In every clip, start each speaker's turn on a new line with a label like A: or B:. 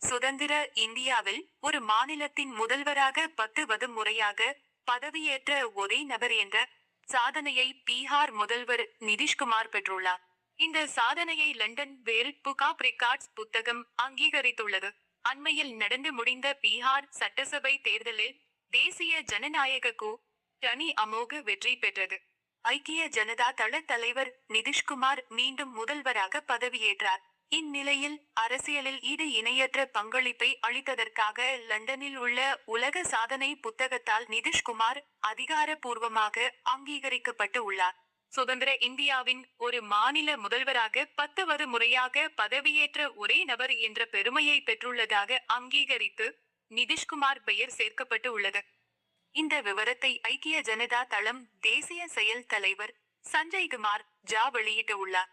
A: சுதந்திர இந்தியாவில் ஒரு மாநிலத்தின் முதல்வராக பத்துவது முறையாக பதவியேற்ற ஒரே நபர் என்ற சாதனையை பீகார் முதல்வர் நிதிஷ்குமார் பெற்றுள்ளார். இந்த சாதனையை லண்டன் வேல் புகாப் ரெக்கார்ட்ஸ் புத்தகம் அங்கீகரித்துள்ளது. அண்மையில் நடந்து முடிந்த பீகார் சட்டசபை தேர்தலில் தேசிய ஜனநாயக கூ டனி அமோக வெற்றி பெற்றது. ஐக்கிய ஜனதா தள தலைவர் நிதிஷ்குமார் மீண்டும் முதல்வராக பதவியேற்றார். இந்நிலையில் அரசியலில் ஈடு இணையற்ற பங்களிப்பை அளித்ததற்காக லண்டனில் உள்ள உலக சாதனை புத்தகத்தால் நிதிஷ்குமார் அதிகாரப்பூர்வமாக அங்கீகரிக்கப்பட்டு உள்ளார். சுதந்திர இந்தியாவின் ஒரு மாநில முதல்வராக பத்தாவது முறையாக பதவியேற்ற ஒரே நபர் என்ற பெருமையை பெற்றுள்ளதாக அங்கீகரித்து நிதிஷ்குமார் பெயர் சேர்க்கப்பட்டு உள்ளது. இந்த விவரத்தை ஐக்கிய ஜனதா தளம் தேசிய செயல் தலைவர் சஞ்சய் குமார் ஜா வெளியிட்டுள்ளார்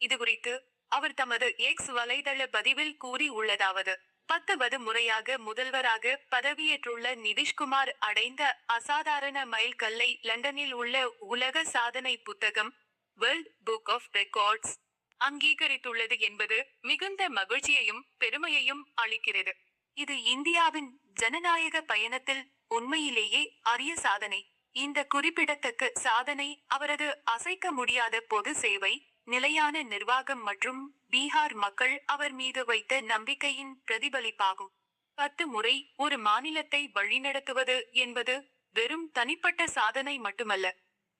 A: இதுகுறித்து அவர் தமது எக்ஸ் வலைதள பதிவில் கூறி உள்ளதாவது பத்தாவது முறையாக முதல்வராக பதவியேற்றுள்ள நிதிஷ்குமார் அடைந்த அசாதாரண மைல்கல்லை லண்டனில் உள்ள உலக சாதனை புத்தகம் வேர்ல்ட் புக் ஆஃப் ரெக்கார்ட்ஸ் அங்கீகரித்துள்ளது என்பது மிகுந்த மகிழ்ச்சியையும் பெருமையையும் அளிக்கிறது. இது இந்தியாவின் ஜனநாயக பயணத்தில் உண்மையிலேயே அரிய சாதனை. இந்த குறிப்பிடத்தக்க சாதனை அவரது அசைக்க முடியாத பொது சேவை நிலையான நிர்வாகம் மற்றும் பீகார் மக்கள் அவர் மீது வைத்த நம்பிக்கையின் பிரதிபலிப்பாகும். பத்து முறை ஒரு மாநிலத்தை வழிநடத்துவது என்பது வெறும் தனிப்பட்ட சாதனை மட்டுமல்ல.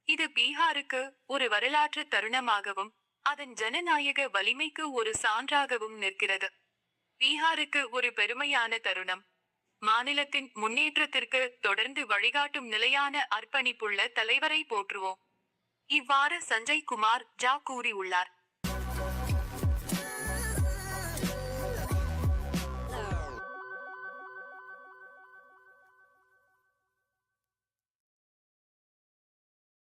A: இது பீகாருக்கு ஒரு வரலாற்று தருணமாகவும் அதன் ஜனநாயக வலிமைக்கு ஒரு சான்றாகவும் நிற்கிறது. பீகாருக்கு ஒரு பெருமையான தருணம். மாநிலத்தின் முன்னேற்றத்திற்கு தொடர்ந்து வழிகாட்டும் நிலையான அர்ப்பணிப்புள்ள தலைவரை போற்றுவோம். இவ்வாறு சஞ்சய் குமார் ஜா கூறியுள்ளார்.